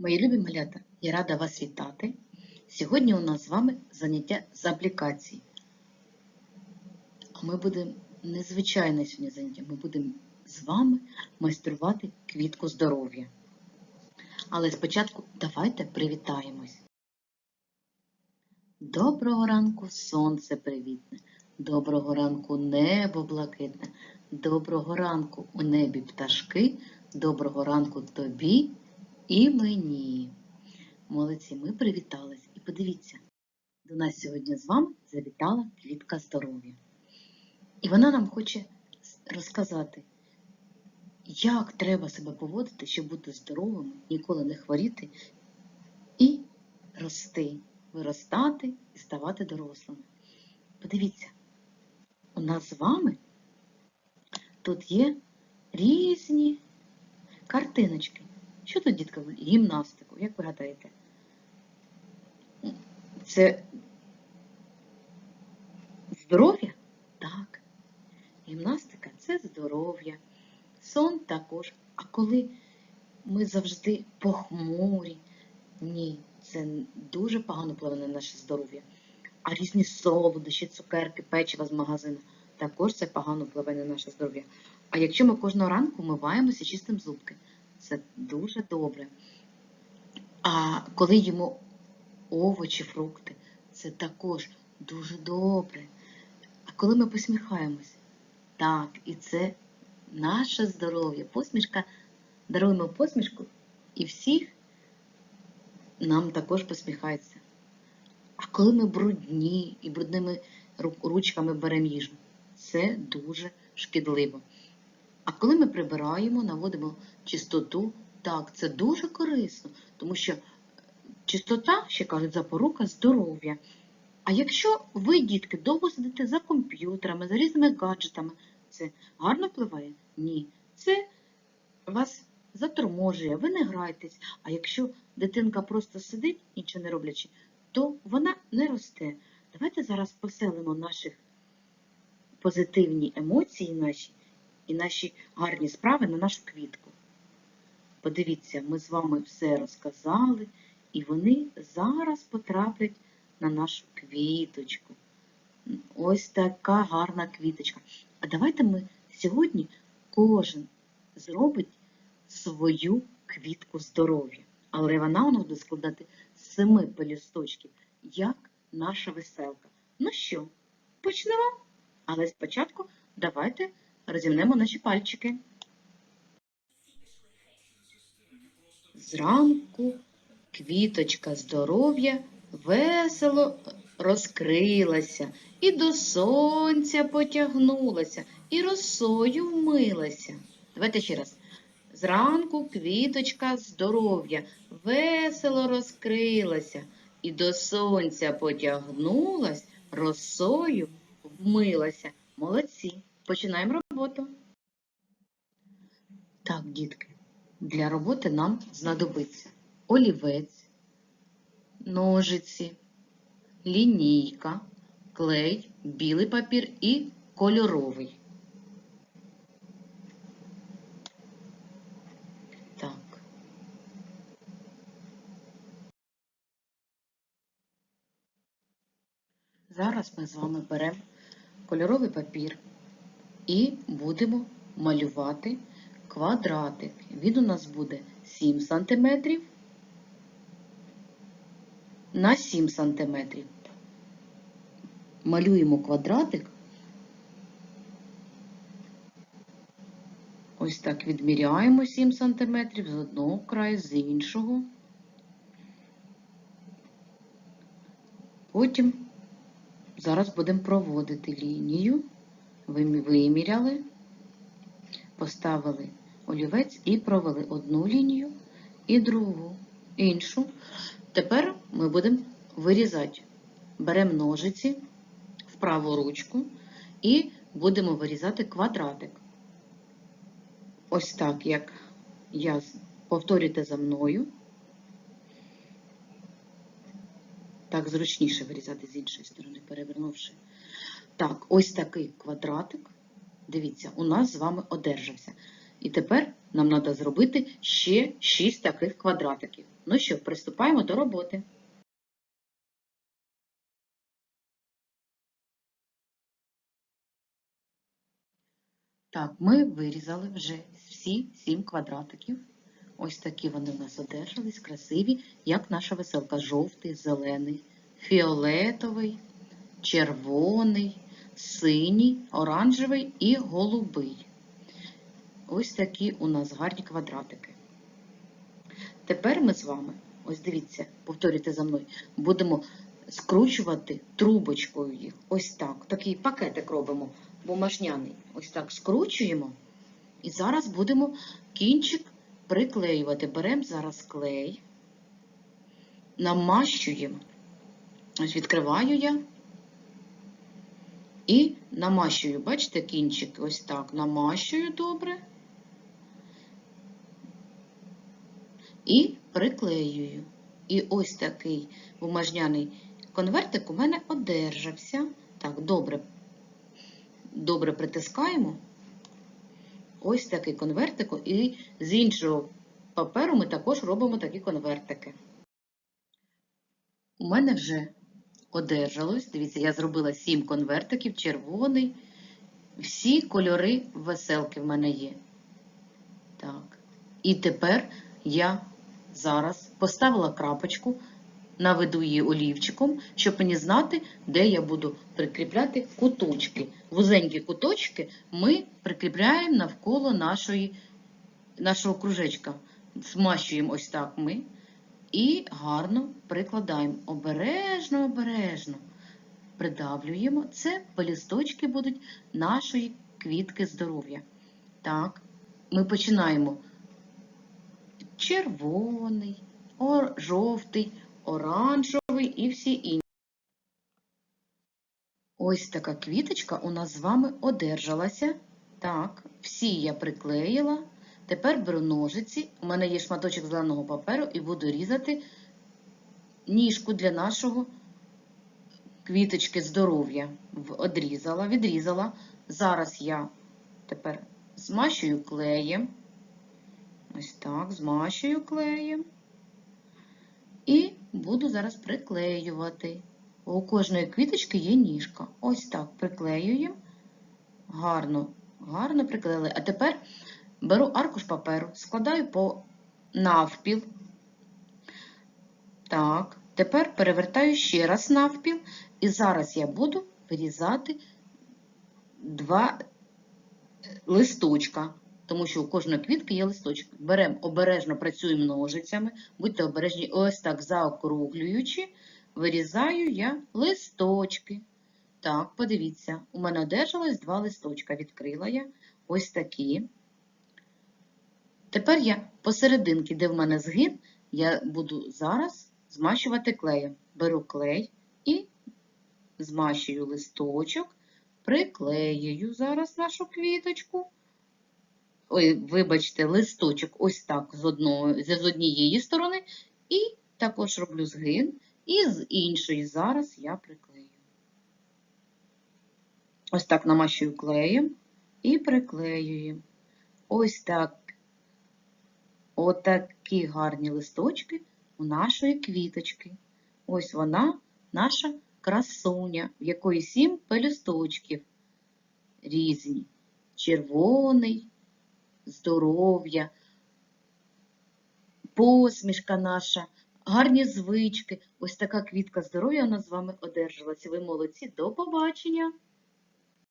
Мої любі малята, я рада вас вітати. Сьогодні у нас з вами заняття з аплікації. А ми будемо незвичайне сьогодні заняття. Ми будемо з вами майструвати квітку здоров'я. Але спочатку давайте привітаємось. Доброго ранку, сонце привітне, доброго ранку небо блакитне, доброго ранку у небі пташки, доброго ранку тобі і мені. Молодці, ми привітались. І подивіться, до нас сьогодні з вами завітала квітка здоров'я. І вона нам хоче розказати, як треба себе поводити, щоб бути здоровими, ніколи не хворіти і рости, виростати і ставати дорослими. Подивіться, у нас з вами тут є різні картиночки. Що тут, дітка, гімнастику? Як ви гадаєте? Це здоров'я? Так. Гімнастика це здоров'я. Сон також. А коли ми завжди похмурі, ні, це дуже погано впливає на наше здоров'я. А різні солодощі, цукерки, печива з магазину також це погано впливає на наше здоров'я. А якщо ми кожного ранку миваємося чистим зубки, це дуже добре. А коли їмо овочі, фрукти, це також дуже добре. А коли ми посміхаємось, так, і це наше здоров'я. Посмішка, даруємо посмішку, і всіх нам також посміхається. А коли ми брудні і брудними ручками беремо їжу, це дуже шкідливо. А коли ми прибираємо, наводимо чистоту, так, це дуже корисно, тому що чистота, ще кажуть, запорука здоров'я. А якщо ви, дітки, довго сидите за комп'ютерами, за різними гаджетами, це гарно впливає? Ні. Це вас заторможує, ви не граєтесь. А якщо дитинка просто сидить, нічого не роблячи, то вона не росте. Давайте зараз поселимо наших позитивні емоції наші і наші гарні справи на нашу квітку. Подивіться, ми з вами все розказали, і вони зараз потраплять на нашу квіточку. Ось така гарна квіточка. А давайте ми сьогодні кожен зробить свою квітку здоров'я. Але вона у нас буде складати з семи пелюсточків, як наша веселка. Ну що, почнемо? Але спочатку давайте розімнемо наші пальчики. Зранку квіточка здоров'я весело розкрилася, і до сонця потягнулася, і росою вмилася. Давайте ще раз. Зранку квіточка здоров'я весело розкрилася, і до сонця потягнулась, росою вмилася. Молодці. Починаємо роботу. Так, дітки, для роботи нам знадобиться олівець, ножиці, лінійка, клей, білий папір і кольоровий. Зараз ми з вами беремо кольоровий папір і будемо малювати квадратик. Він у нас буде 7 см на 7 см. Малюємо квадратик. Ось так відміряємо 7 см з одного краю, з іншого. Потім зараз будемо проводити лінію. Ви виміряли, поставили олівець і провели одну лінію і другу, іншу. Тепер ми будемо вирізати. Беремо ножиці в праву ручку і будемо вирізати квадратик. Ось так, як я повторюйте за мною. Так, зручніше вирізати з іншої сторони, перевернувши. Так, ось такий квадратик, дивіться, у нас з вами одержався. І тепер нам треба зробити ще 6 таких квадратиків. Ну що, приступаємо до роботи. Так, ми вирізали вже всі 7 квадратиків. Ось такі вони в нас одержались, красиві, як наша веселка. Жовтий, зелений, фіолетовий, червоний, синій, оранжевий і голубий. Ось такі у нас гарні квадратики. Тепер ми з вами, ось дивіться, повторюйте за мною, будемо скручувати трубочкою їх. Ось так. Такий пакетик робимо бумажняний. Ось так скручуємо. І зараз будемо кінчик приклеювати. Беремо зараз клей, намащуємо. Ось відкриваю я. І намащую, бачите, кінчик ось так намащую добре. І приклеюю. І ось такий бумажняний конвертик у мене одержався. Так, добре, добре притискаємо. Ось такий конвертик. І з іншого паперу ми також робимо такі конвертики. У мене вже одержалось. Дивіться, я зробила 7 конвертиків, червоний. Всі кольори веселки в мене є. Так. І тепер я зараз поставила крапочку, наведу її олівчиком, щоб мені знати, де я буду прикріпляти куточки. Вузенькі куточки ми прикріпляємо навколо нашої, нашого кружечка. Змащуємо ось так ми. І гарно прикладаємо обережно, обережно придавлюємо. Це пелісточки будуть нашої квітки здоров'я. Так, ми починаємо червоний, ор- жовтий, оранжевий і всі інші. Ось така квіточка у нас з вами одержалася. Так, всі я приклеїла. Тепер беру ножиці. У мене є шматочок зеленого паперу і буду різати ніжку для нашого квіточки здоров'я. Одрізала, відрізала. Зараз я тепер змащую клеєм. Ось так, змащую клеєм. І буду зараз приклеювати. У кожної квіточки є ніжка. Ось так приклеюємо. Гарно, гарно приклеїли. А тепер беру аркуш паперу, складаю по навпіл. Так, тепер перевертаю ще раз навпіл. І зараз я буду вирізати два е, листочка, тому що у кожної квітки є листочок. Беремо обережно, працюємо ножицями, будьте обережні, ось так заокруглюючи, вирізаю я листочки. Так, подивіться, у мене одержалось два листочка. Відкрила я ось такі. Тепер я посерединки, де в мене згин, я буду зараз змащувати клеєм. Беру клей і змащую листочок, приклеюю зараз нашу квіточку. Ой, вибачте, листочок ось так з, одного, з однієї сторони, і також роблю згин, і з іншої зараз я приклею. Ось так намащую клеєм і приклеюємо. Ось так. Отакі гарні листочки у нашої квіточки. Ось вона, наша красуня, в якої сім пелюсточків різні. Червоний, здоров'я, посмішка наша, гарні звички. Ось така квітка здоров'я у нас з вами одержалася. Ви молодці. До побачення!